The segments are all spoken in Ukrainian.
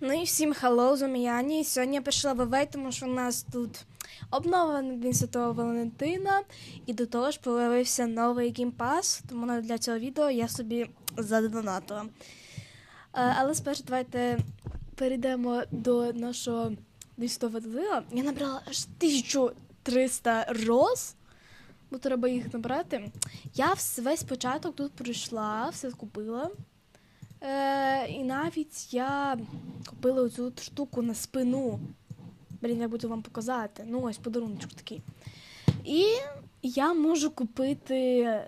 Ну і всім хеллоу, з вами я Аня, і сьогодні я прийшла в Евей, тому що у нас тут обнова на День Святого Валентина, і до того ж появився новий геймпас, тому для цього відео я собі задонатила. Е, Але спершу давайте перейдемо до нашого День Святого Валентина. Я набрала аж 1300 роз, бо треба їх набрати. Я весь початок тут пройшла, все купила. Е, і навіть я купила оцю штуку на спину. Блін, я буду вам показати. Ну, ось подаруночок такий. І я можу купити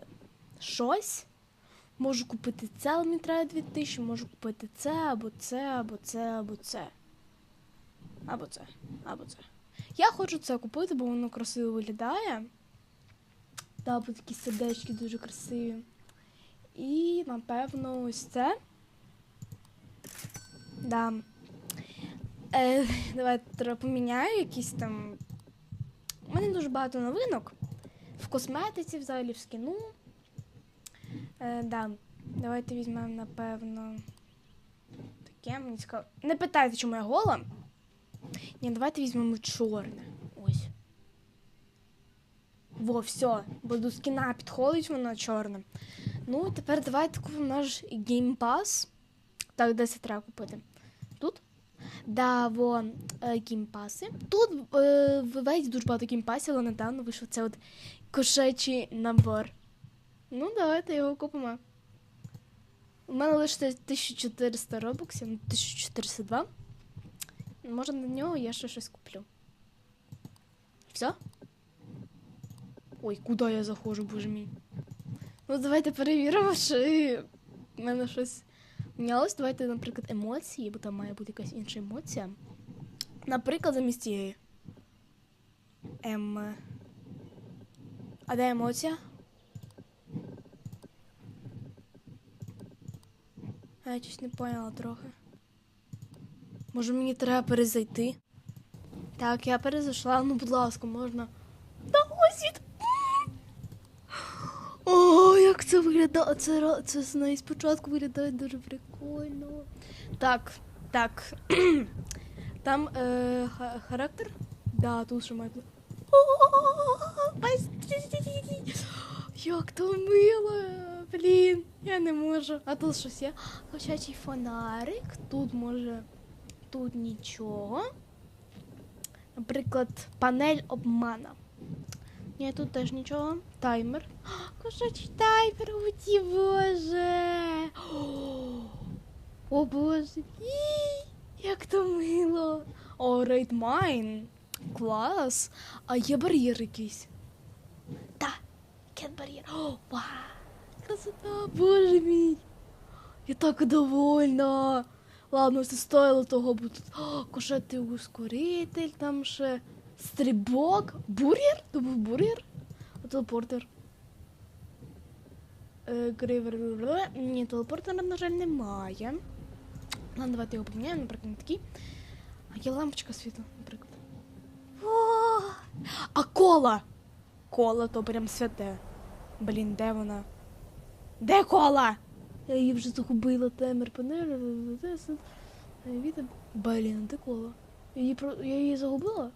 щось. Можу купити це, мені треба 2000, можу купити це, або це, або це, або це. Або це, або це. Я хочу це купити, бо воно красиво виглядає. Та, бо такі сердечки дуже красиві. І, напевно, ось це. Да. Е, давайте треба поміняю якісь там. У мене дуже багато новинок. В косметиці, взагалі в скіну. Е, да. Давайте візьмемо, напевно. Таке мені цікаво. Не питайте, чому я гола. Ні, давайте візьмемо чорне. Ось. Во, все. Бо до скіна підходить воно чорне. Ну, тепер давайте купимо наш геймпас. Так, де це треба купити? Тут? Да, во е. Тут е, виведь дуже багато геймпасів, але недавно вийшов це от кошечий набор. Ну, давайте його купимо. У мене лише 1400 робоксів, ну 1402. Може на нього я ще щось куплю. Все? Ой, куди я заходжу, боже мій. Ну, давайте перевіримо, чи в мене щось мінялось. Давайте, наприклад, емоції, бо там має бути якась інша емоція. Наприклад, замість цієї. Ем. А де емоція? А, Я щось не поняла трохи. Може мені треба перезайти? Так, я перезайшла, ну будь ласка, можна. Та ось від. Як це виглядає. Це, це з спочатку виглядає дуже прикольно. Так, так. Там е, характер? Да, тут ще має. Як то мило. Блін, я не можу. А тут щось є. Хочачий фонарик. Тут може. Тут нічого. Наприклад, панель обмана. Ні, тут теж нічого. Таймер. Кошачий таймер, о, боже. О, боже. Як то мило. О, рейд майн. Клас. А є бар'єр якийсь. Та, кет бар'єр. О. Красота, боже мій. Я так довольна. Ладно, це стоїло того, бо тут о, кошатий ускоритель, там ще стрибок. Бургер? То був бургер? А телепортер. Е, Гривер. Ні, телепортера, на жаль, немає. Ладно, давайте його поміняємо, наприклад, на такий. А є лампочка світла, наприклад. О, а кола! Кола то прям святе. Блін, де вона? Де кола? Я її вже загубила, темер панель. Блін, де кола? Я її, я її загубила?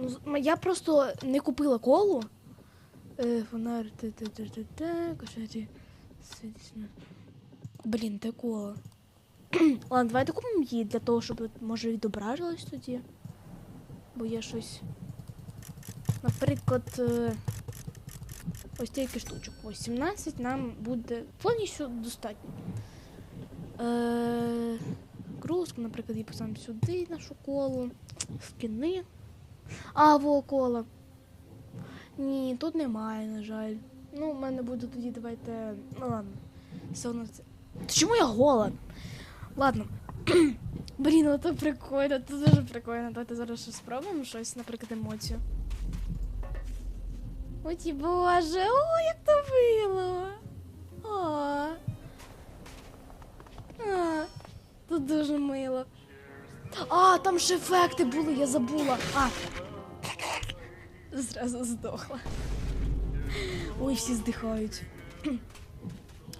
Ну, я просто не купила колу. Е, фонар, світить Блін, де кола? Ладно, давайте купимо її для того, щоб може відображилось тоді. Бо є щось. Наприклад, е, ось стільки штучок. Ось 17 нам буде повністю достатньо. Е, кружку, наприклад, її поставимо сюди нашу колу. Скини. А, во кола. Ні, тут немає, на жаль. Ну, в мене буде тоді, давайте. Ну ладно. Все одно це. Чому я гола? Ладно. Блін, ну це прикольно, це дуже прикольно. Давайте зараз ще спробуємо щось, наприклад, емоцію. Ой, ті боже, о, як то мило. О. А, тут дуже мило. А, там ще ефекти були, я забула. А. Зразу здохла. Ой, всі здихають.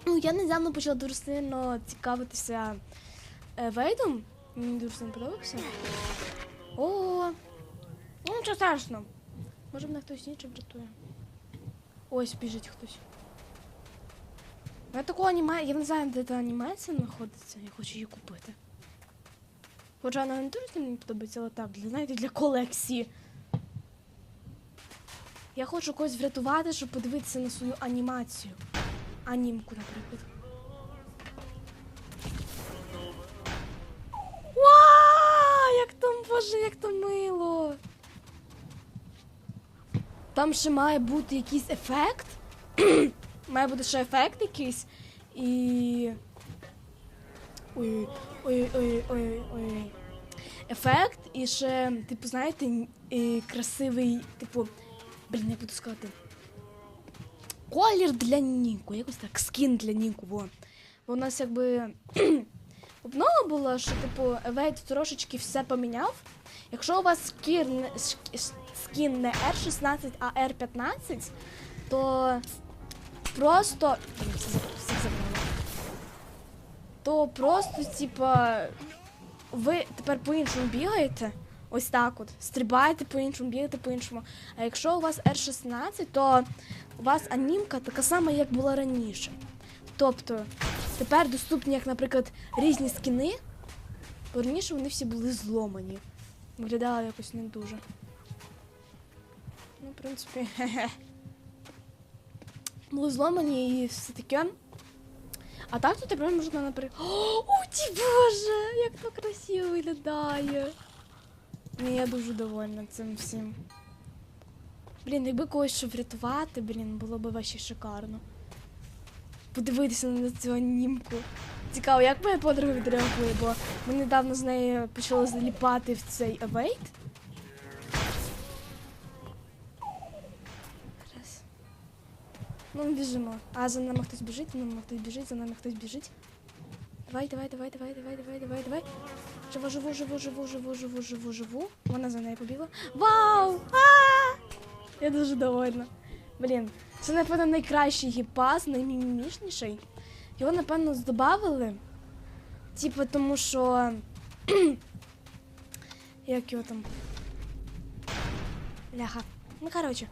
Ну, я недавно почала дуже сильно цікавитися е, Вейдом. Мені дуже сильно подобався. О, ну нічого страшного. Може мене хтось інший врятує. Ось біжить хтось. Я такого аніме... Я не знаю, де та анімація знаходиться. Я хочу її купити. Вона не дуже мені подобається, але так, для, знаєте, для колекції. Я хочу когось врятувати, щоб подивитися на свою анімацію. Анімку, наприклад. Вау! Як там, боже, як там мило! Там ще має бути якийсь ефект. має бути ще ефект якийсь. І. Ой, ой, ой, ой, ой. Ефект і ще, типу, знаєте, і красивий, типу, блін, як буду сказати. Колір для Ніку, якось так, скін для Ніку, во. Бо у нас якби обнова була, що типу Евейт трошечки все поміняв. Якщо у вас не- шк- скін не R16, а R15, то просто. То просто, типа, ви тепер по-іншому бігаєте. Ось так от. Стрибаєте по-іншому, бігаєте по-іншому. А якщо у вас R16, то у вас анімка така сама, як була раніше. Тобто, тепер доступні, як, наприклад, різні скіни, бо раніше вони всі були зломані. Виглядало якось не дуже. Ну, в принципі, хе-хе. Були зломані і все таке. А так то тепер можна, наприклад. О, ті боже! Як то красиво виглядає. Ні, я дуже довольна цим всім. Блін, якби когось ще врятувати, блін, було б вообще шикарно. Подивитися на цю анімку. Цікаво, як моя подруга відреагує, бо ми недавно з нею почали заліпати в цей евейт. Ну, ми біжимо. А за нами хтось біжить, за нами хтось біжить, за нами хтось біжить. Давай, давай, давай, давай, давай, давай, давай, давай. Живу, живу, живу, живу, живу, живу, живу, живу. Вона за нею побігла. Вау! А! Я дуже довольна. Блін, це, напевно, найкращий гіпас, наймімішніший. Його, напевно, здобавили. Типу, тому що. Як його там? Ляха. Ну, коротше.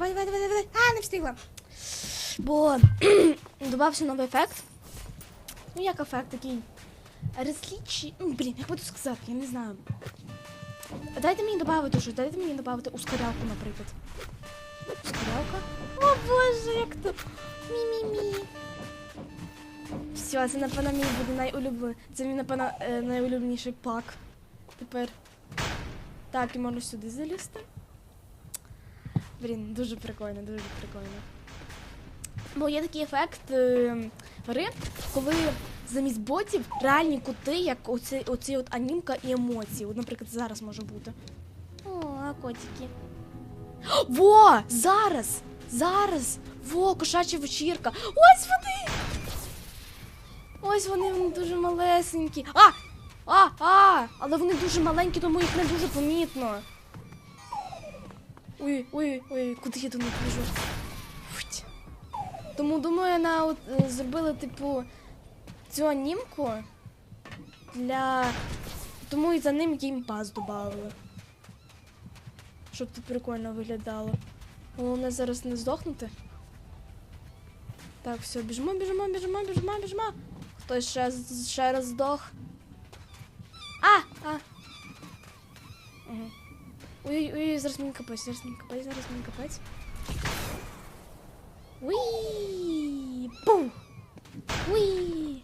Давай, давай, давай, давай. А, не встигла. Бо додався новий ефект. Ну, як ефект такий. Розлічі. Ну, блін, як буду сказати, я не знаю. Дайте мені додати щось, дайте мені додати ускорялку, наприклад. Ускорялка? О боже, як то. Мі-мі-мі. Все, це, напевно, мій буде найулюблений. Це мій, напевно, е, найулюбленіший пак. Тепер. Так, і можна сюди залізти. Блін, дуже прикольно, дуже прикольно. Бо є такий ефект е, гри, коли замість ботів реальні кути, як оці, оці от анімка і емоції. От, наприклад, зараз може бути. О, а котики. Во! Зараз! Зараз! Во, кошача вечірка! Ось вони! Ось вони, вони дуже малесенькі. А! А! А! Але вони дуже маленькі, тому їх не дуже помітно. Ой, ой, ой, куди я до них біжу? Тому думаю, на от, е, зробили, типу, цю анімку для. Тому і за ним геймпас додали. Щоб це прикольно виглядало. Головне зараз не здохнути. Так, все, біжимо, біжимо, біжимо, біжимо, біжимо. Хтось ще, ще раз здох. А! А! Угу. Ой, ой, ой, зараз мені капець, зараз мені капець, зараз мені капець. Уі! Пум! Уі!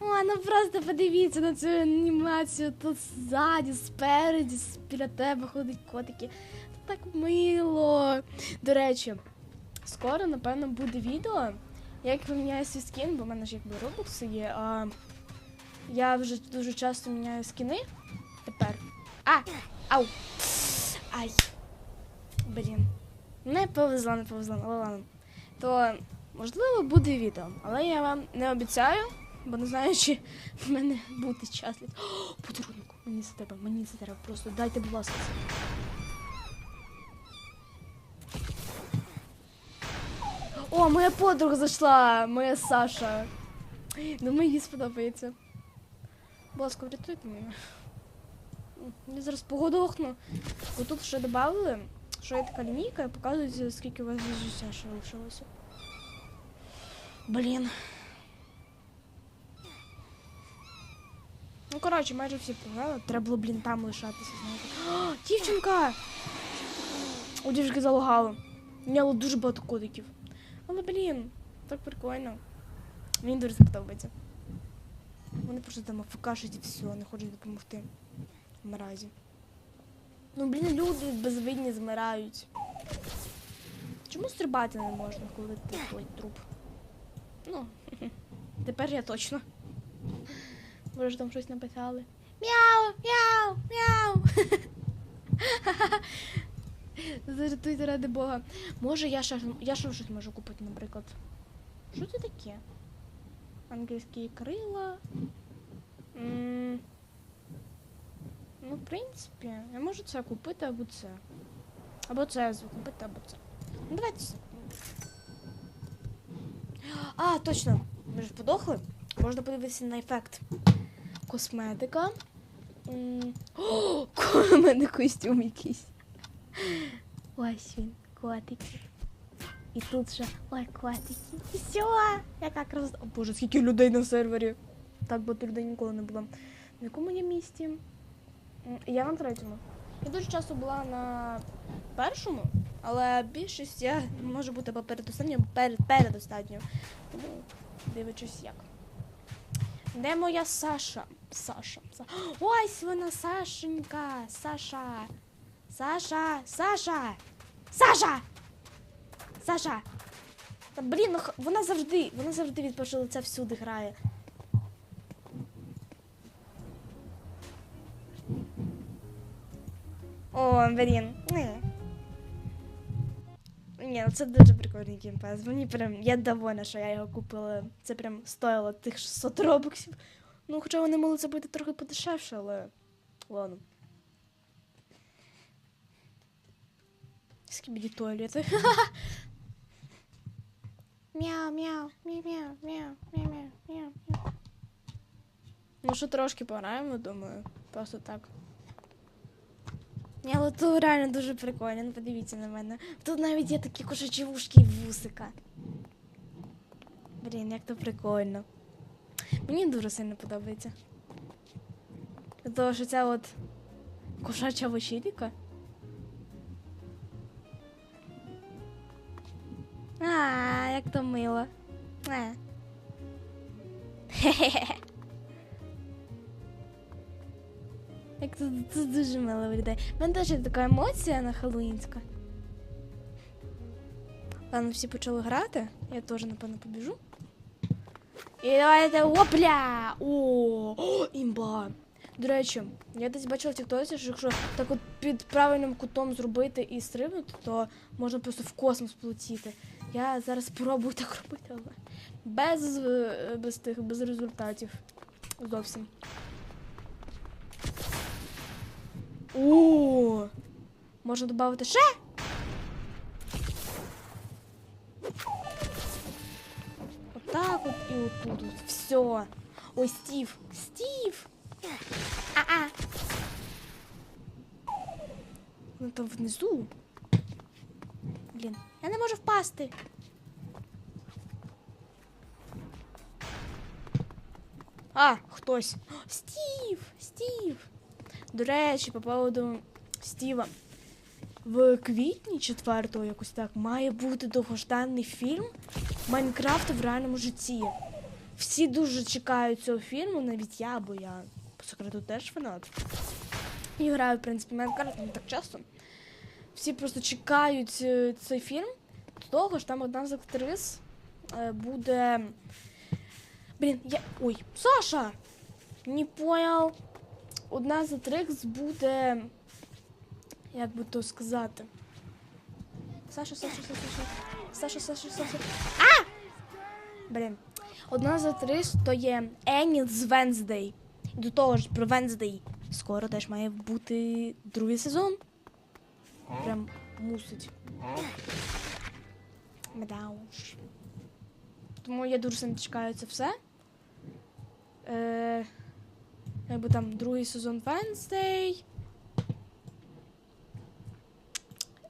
О, ну просто подивіться на цю анімацію. Тут ззаді, спереді, біля тебе ходять котики. Так мило. До речі, скоро, напевно, буде відео, як поміняю свій скін, бо в мене ж якби робокси є, а я вже дуже часто міняю скіни. А! Ау! Ай! Блін. Не повезло, не повезло, але ладно. То, можливо, буде відео, але я вам не обіцяю, бо не знаю, чи в мене буде час. О, подарунок! Мені це треба, мені це треба. Просто дайте, будь ласка. О, моя подруга зайшла, моя Саша. Думаю, їй сподобається. Будь ласка, врятуйте мене. Я зараз погодохну. Тут ще додали, що є така лінійка і показують, скільки у вас життя ще лишилося. Блін. Ну, коротше, майже всі програли. Треба було, блін, там лишатися, знаєте. Дівчинка! У дівчинки залагало. У дуже багато кодиків. Але, блін, так прикольно. Мені дуже сподобається. Вони просто там афкашать і все, не хочуть допомогти. Мразі. Ну, блін, люди безвинні змирають. Чому стрибати не можна, коли ти той труп? Ну, тепер я точно. Ви ж там щось написали. Мяу, мяу, мяу. Зарятуйте ради Бога. Може, я ще, я ще щось можу купити, наприклад. Що це таке? Англійські крила. М, Ну, в принципі, я можу це купити або це. Або це купити, або це. Ну, давайте. це. А, точно. Ми ж подохли. Можна подивитися на ефект. Косметика. О, у мене костюм якийсь. Ось він, котики. І тут ще ой, котики. Все, яка краса. О боже, скільки людей на сервері. Так багато людей ніколи не було. В якому я місті? Я на третьому. Я дуже часто була на першому, але більшість я може бути або передостанньою, або перед, передостанньою. Тому дивлячись як. Де моя Саша? Саша. Са- Ось вона, Сашенька. Саша. Саша. Саша. Саша. Саша. Та блін, ну вона завжди, вона завжди від першого лиця всюди грає. О, блін. Ні. Ні, ну це дуже прикольний геймпас. Мені прям я довольна, що я його купила. Це прям стоїло тих 600 робоксів. Ну, хоча вони могли це бути трохи подешевше, але ладно. Скібіді туалети. Мяу, мяу, мяу, мяу, мяу, мяу, мяу, мяу. Ну, що трошки пограємо, думаю. Просто так. Ні, але тут реально дуже прикольно, ну подивіться на мене. Тут навіть є такі кошачі вушки і вусика. Блін, як то прикольно. Мені дуже сильно подобається. До того, що ця от кошача вечірка. А, як то мило. Хе-хе-хе. Як це, це дуже мило виглядає. У мене теж така емоція на Хеллоуінська. Ладно, всі почали грати. Я теж, напевно, побіжу. І давайте опля! О, О, імба! До речі, я десь бачила в тіктоці, що якщо так от під правильним кутом зробити і стрибнути, то можна просто в космос полетіти. Я зараз спробую так робити, але без, без тих, без результатів. Зовсім. О, можна додати ще? Отак от і отут. От. Все. Ой, Стів. Стів. А-а. Ну там внизу. Блін, я не можу впасти. А, хтось. О, Стів! Стів! До речі, по поводу Стіва. В квітні 4-го якось так має бути довгожданий фільм Майнкрафт в реальному житті. Всі дуже чекають цього фільму, навіть я, бо я по секрету теж фанат. І граю, в принципі, Майнкрафт не так часто. Всі просто чекають е, цей фільм. До того ж, там одна з актрис е, буде. Блін, я. Ой, Саша! Не понял. Одна з актрис буде. Як би то сказати? Саша, Саша, Саша, Саша. Саша, Саша, Саша. А! Блін. Одна з актрис то є Енні з Венздей. І до того ж про Венздей скоро теж має бути другий сезон. Прям мусить. Медауш. Тому я дуже сильно чекаю це все. Е, якби там другий сезон Wednesday.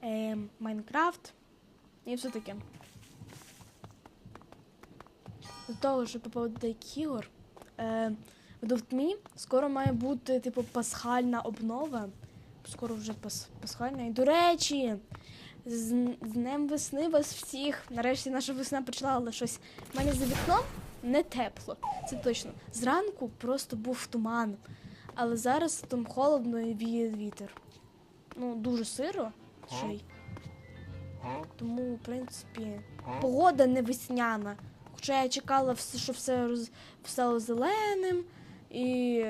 Е, Майнкрафт. І все таке. До того, що по поводу деяких ігор. Е, в Довтмі скоро має бути, типу, пасхальна обнова. Скоро вже пас, пасхальна. І до речі, з, з Днем весни вас всіх. Нарешті наша весна почала, але щось в мене за вікном не тепло. Це точно. Зранку просто був туман. Але зараз там холодно і віє вітер. Ну, дуже сиро ще й. Тому, в принципі, погода не весняна. Хоча я чекала, що все роз... стало зеленим і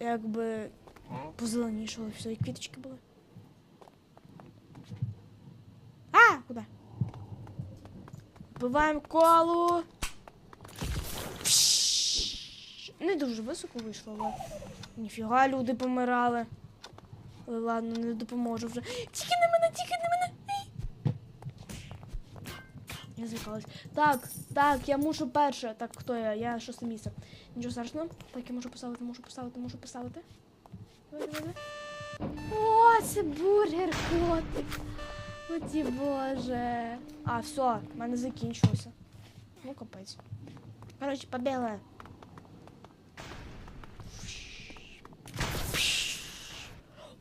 якби позеленішало все, і квіточки були. А, куди? Вбиваємо колу. Не дуже високо вийшло, але ніфіга люди помирали. Але ладно, не допоможу вже. Тільки не мене, тільки не мене. Я злякалась. Так, так, я мушу перше. Так, хто я? Я шосте місце. Нічого страшного. Так, я можу поставити, можу поставити, можу поставити. О, це бургер котик. О, боже. А, все, в мене закінчилося. Ну, капець. Коротше, побігли.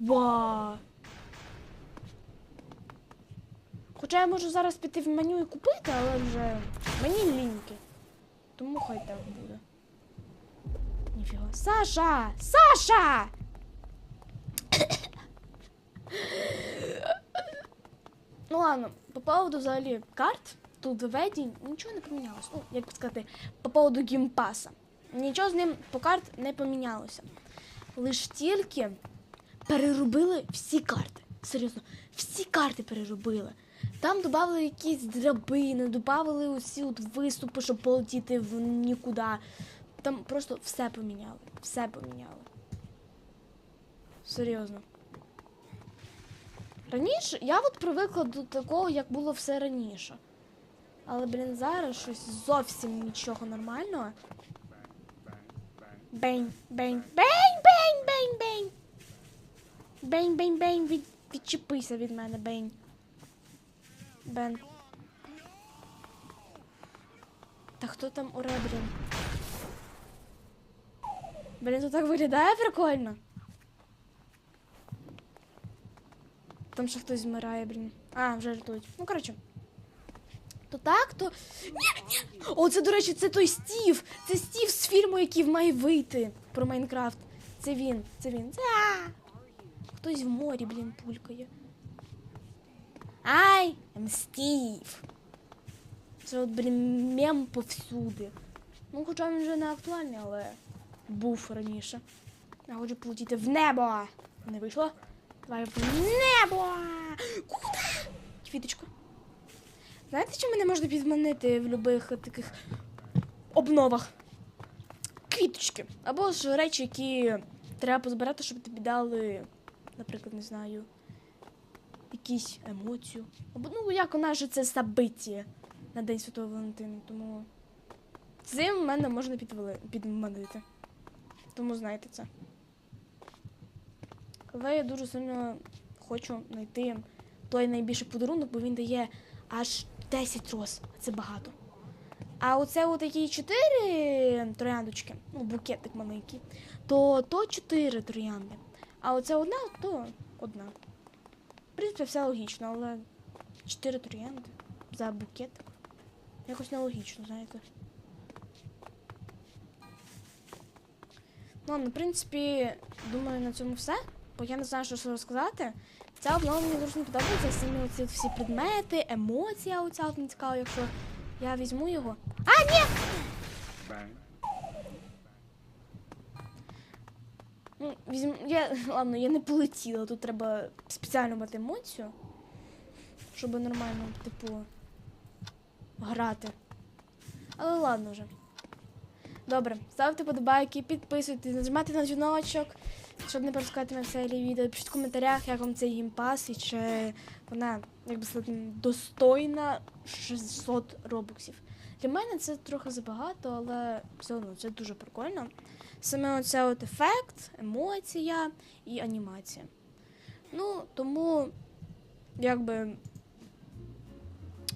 Ва. Хоча я можу зараз піти в меню і купити, але вже мені ліньки. Тому хай так буде. Ніфіга. Саша! Саша! ну ладно, по поводу взагалі карт, тут в Веді нічого не помінялося. Ну, як би сказати, по поводу геймпаса. Нічого з ним по карт не помінялося. Лиш тільки переробили всі карти. Серйозно, всі карти переробили. Там додали якісь драбини, додали усі от виступи, щоб полетіти в нікуди. Там просто все поміняли. Все поміняли. Серйозно. Раніше я от привикла до такого, як було все раніше. Але, блін, зараз щось зовсім нічого нормального. Бень, бень, бень, бень, бень, бень. Бень, бень, бень, від, відчепися від мене, бень. Бен. Та хто там у ребрін? Блін, то так виглядає прикольно. Там ще хтось змирає, блін. А, вже жартують. Ну, коротше. То так, то. Ні, ні! О, це, до речі, це той Стів! Це Стів з фільму, який має вийти про Майнкрафт. Це він, це він. Це... Хтось в морі, блін, пулькає. Ай, I'm Стів. Це от, блін, мем повсюди. Ну, хоча він вже не актуальний, але був раніше. Я хочу полетіти в небо. Не вийшло. Давай в небо. Куди? Квіточка. Знаєте, чим мене можна підманити в будь-яких таких обновах? Квіточки. Або ж речі, які треба позбирати, щоб тобі дали, наприклад, не знаю, якісь емоцію. Ну як у нас же це собиття на День Святого Валентина. Тому цим мене можна підманити. Тому знайте це. Але я дуже сильно хочу знайти той найбільший подарунок, бо він дає аж 10 роз. Це багато. А оце от такі 4 трояндочки, ну, букетик маленький, то то 4 троянди. А оце одна, то одна. В принципі, все логічно, але 4 троянди за букетик. Якось нелогічно, знаєте. Ну, ладно, в принципі, думаю, на цьому все. Бо я не знаю, що розказати. Ця обнова мені дуже не подобається. Самі оці всі предмети, емоція оця от не цікава, якщо я візьму його. А, ні! Візьм... я... Ладно, я не полетіла. Тут треба спеціально мати емоцію, щоб нормально, типу, грати. Але ладно вже. Добре, ставте подобайки, підписуйтесь, нажимайте на дзвіночок, щоб не пропускати моє серії відео. Пишіть в коментарях, як вам цей геймпас і чи вона, як би сказати, достойна 600 робоксів. Для мене це трохи забагато, але все одно це дуже прикольно. Саме оце от ефект, емоція і анімація. Ну, тому, якби.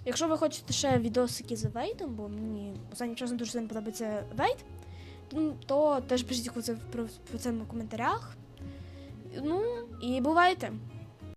Якщо ви хочете ще відосики за Вейтом, бо мені останнім часом дуже сильно подобається Вейт, ну, то теж пишіть про це в коментарях. Ну, і бувайте!